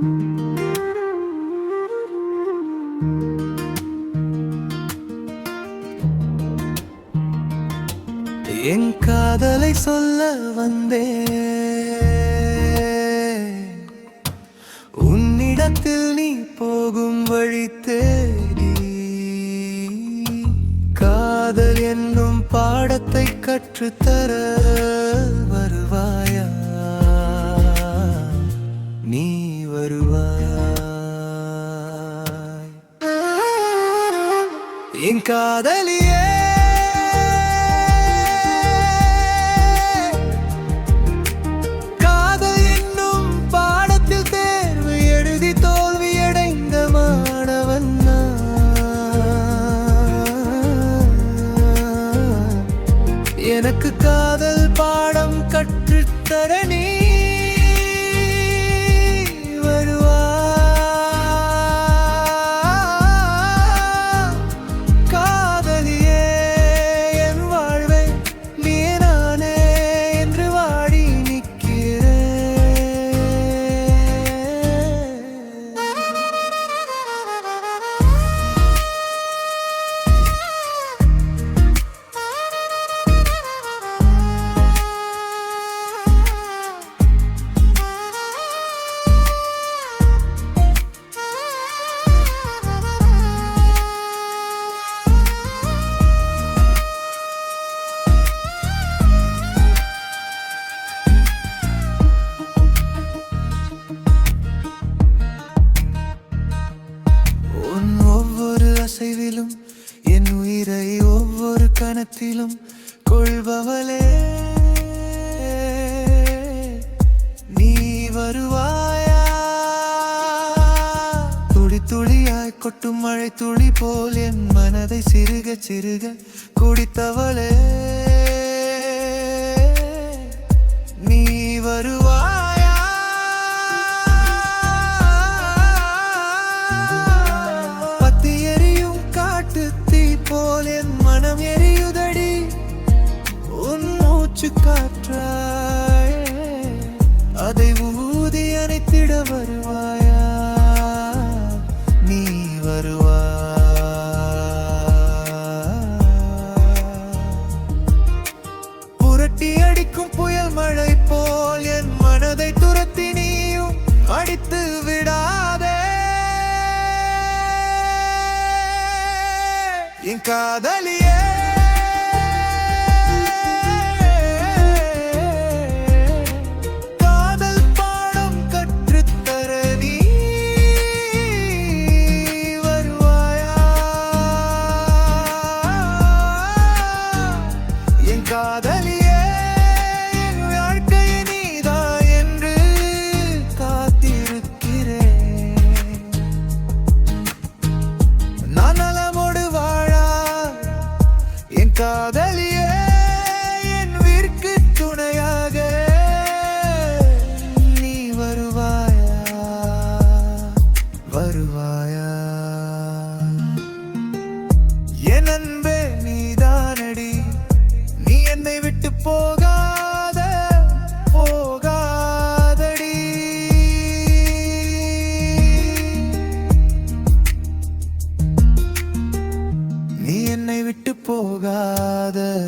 என் காதலை சொல்ல வந்தே. உன்னிடத்தில் நீ போகும் வழி தேடி. காதல் என்னும் பாடத்தை கற்றுத்தர. என் காதலியே. காதல் என்னும் பாடத்தில் தேர்வு எழுதி தோல்வியடைந்த மாணவன் எனக்கு காதல் பாடம் கற்றுத்தரணி ஒவ்வொரு கணத்திலும் கொள்பவளே. நீ வருவாயா? துளி துளியாய் கொட்டும் மழை துளி போல் என் மனதை சிறுக சிறுக குடித்தவளே. அடிக்கும் புயல் மழை போல் என் மனதை துரத்தி நீயும் அடித்து விடாதே. என் காதலியே. The.